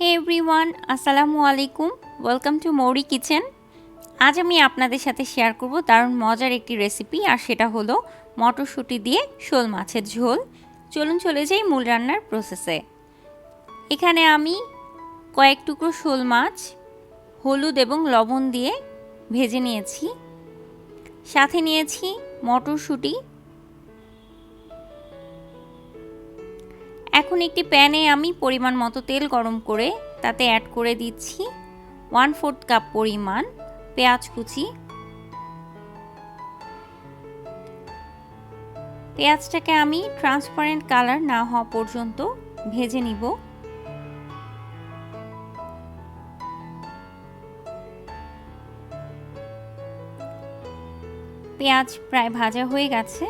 হে everyone আসসালামু আলাইকুম welcome to মৌরি কিচেন আজ আমি আপনাদের সাথে শেয়ার করব দারুণ মজার একটি রেসিপি আর সেটা হলো মটরশুঁটি দিয়ে শোল মাছের ঝোল। চলুন চলে যাই মূল রান্নার প্রসেসে এখানে আমি কয়েক টুকরো শোল মাছ, হলুদ এবং লবণ দিয়ে ভেজে নিয়েছি। সাথে নিয়েছি মটরশুঁটি এখন একটি প্যানে আমি পরিমাণ মতো তেল গরম করে তাতে অ্যাড করে দিচ্ছি ওয়ান ফোর্থ কাপ পরিমাণ পেঁয়াজ কুচি। পেঁয়াজটাকে আমি ট্রান্সপারেন্ট কালার না হওয়া পর্যন্ত ভেজে নিব। পেঁয়াজ প্রায় ভাজা হয়ে গেছে।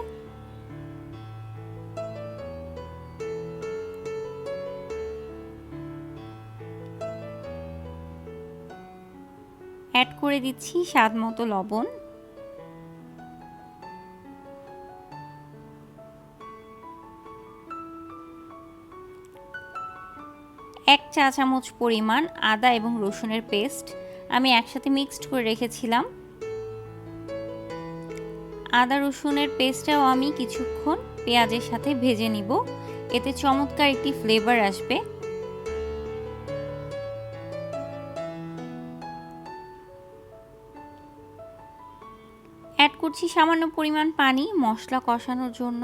অ্যাড করে দিচ্ছি স্বাদ মতো লবণ। এক চা চামচ পরিমাণ আদা এবং রসুনের পেস্ট আমি একসাথে মিক্সড করে রেখেছিলাম। আদা রসুনের পেস্টটাও আমি কিছুক্ষণ পেঁয়াজের সাথে ভেজে নিব। এতে চমৎকার একটি ফ্লেভার আসবে। অ্যাড করছি সামান্য পরিমাণ পানি, মশলা কষানোর জন্য।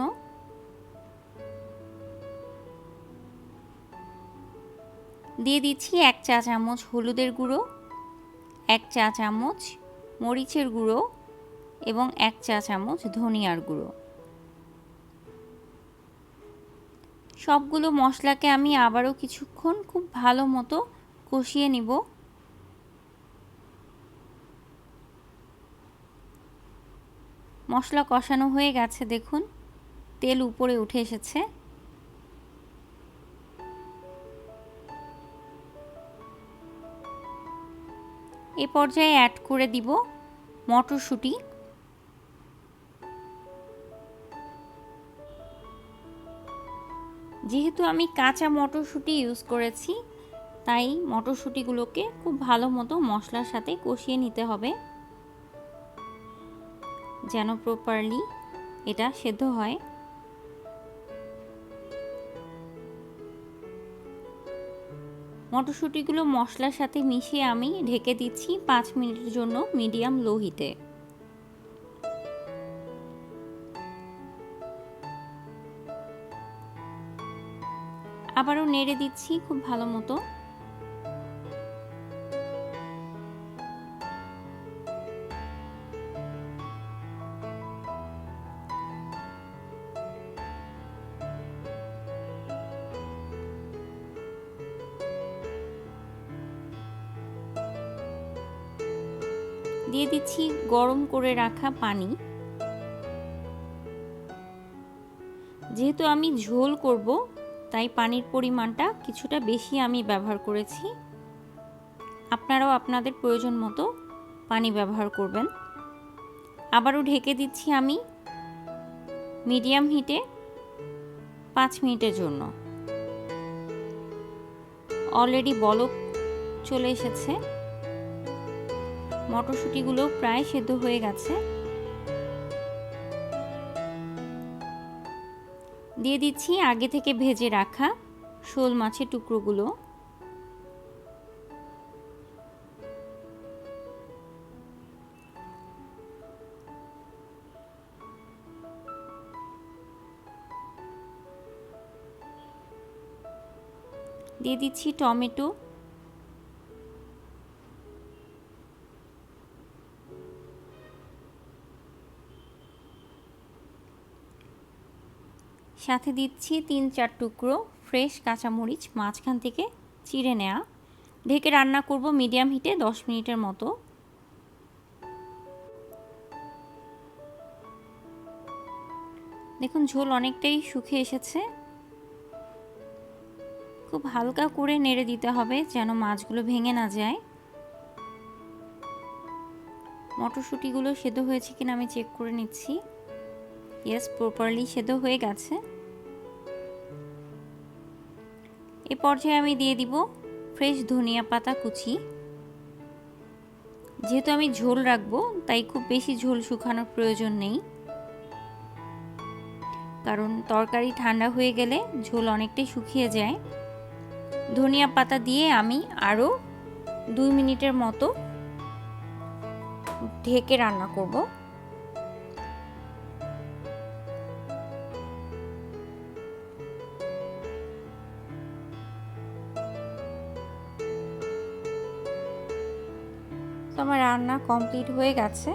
দিয়ে দিচ্ছি এক চা চামচ হলুদের গুঁড়ো, এক চা চামচ মরিচের গুঁড়ো এবং এক চা চামচ ধনিয়ার গুঁড়ো। সবগুলো মশলাকে আমি আবারও কিছুক্ষণ খুব ভালো মতো কষিয়ে নিব। মশলা কষানো হয়ে গেছে, দেখুন। তেল উপরে উঠে এসেছে। এ পর্যায়ে অ্যাড করে দিব মটরশুঁটি। যেহেতু আমি কাঁচা মটরশুঁটি ইউজ করেছি, তাই মটরশুঁটিগুলোকে খুব ভালো মতো মশলার সাথে কষিয়ে নিতে হবে। যেন প্রপারলি এটা সেদ্ধ হয়। মটরশুঁটিগুলো মশলার সাথে মিশিয়ে আমি ঢেকে দিচ্ছি পাঁচ মিনিটের জন্য মিডিয়াম লো হিটে আবারও নেড়ে দিচ্ছি খুব ভালো মতো। দিয়ে দিচ্ছি গরম করে রাখা পানি। যেহেতু আমি ঝোল করব, তাই পানির পরিমাণটা কিছুটা বেশি আমি ব্যবহার করেছি। আপনারাও আপনাদের প্রয়োজন মতো পানি ব্যবহার করবেন। আবারও ঢেকে দিচ্ছি আমি মিডিয়াম হিটে পাঁচ মিনিটের জন্য। অলরেডি বলক চলে এসেছে। মটরশুঁটিগুলো প্রায় সেদ্ধ হয়ে গেছে। দিয়ে দিচ্ছি আগে থেকে ভেজে রাখা শোল মাছের টুকরোগুলো। দিয়ে দিচ্ছি টমেটো। সাথে দিচ্ছি তিন চার টুকরো ফ্রেশ কাঁচামরিচ, মাঝখান থেকে চিড়ে নেওয়া ঢেকে রান্না করব মিডিয়াম হিটে দশ মিনিটের মতো। দেখুন, ঝোল অনেকটাই শুকিয়ে এসেছে। খুব হালকা করে নেড়ে দিতে হবে যেন মাছগুলো ভেঙে না যায়। মটরশুঁটিগুলো সেদ্ধ হয়েছে কিনা আমি চেক করে নিচ্ছি। ইয়েস, প্রপারলি সেদ্ধ হয়ে গেছে। এ পর্যায়ে আমি দিয়ে দিব ফ্রেশ ধনিয়া পাতা কুচি। যেহেতু আমি ঝোল রাখব, তাই খুব বেশি ঝোল শুকানোর প্রয়োজন নেই। কারণ তরকারি ঠান্ডা হয়ে গেলে ঝোল অনেকটাই শুকিয়ে যায়। ধনিয়া পাতা দিয়ে আমি আরও দুই মিনিটের মতো ঢেকে রান্না করব। আমার রান্না কমপ্লিট হয়ে গেছে।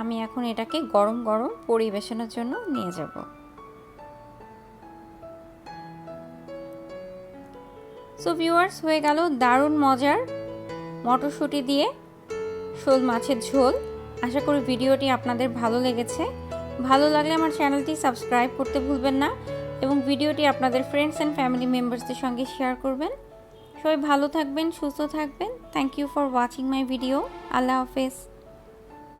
আমি এখন এটাকে গরম গরম পরিবেশনের জন্য নিয়ে যাব। সো ভিউয়ার্স হয়ে গেল দারুণ মজার মটরশুঁটি দিয়ে শোল মাছের ঝোল। আশা করি ভিডিওটি আপনাদের ভালো লেগেছে। ভালো লাগলে আমার চ্যানেলটি সাবস্ক্রাইব করতে ভুলবেন না এবং ভিডিওটি আপনাদের ফ্রেন্ডস অ্যান্ড ফ্যামিলি মেম্বার্সদের সঙ্গে শেয়ার করবেন। সবাই ভালো থাকবেন, সুস্থ থাকবেন। Thank you for watching my video আল্লাহ হাফেজ।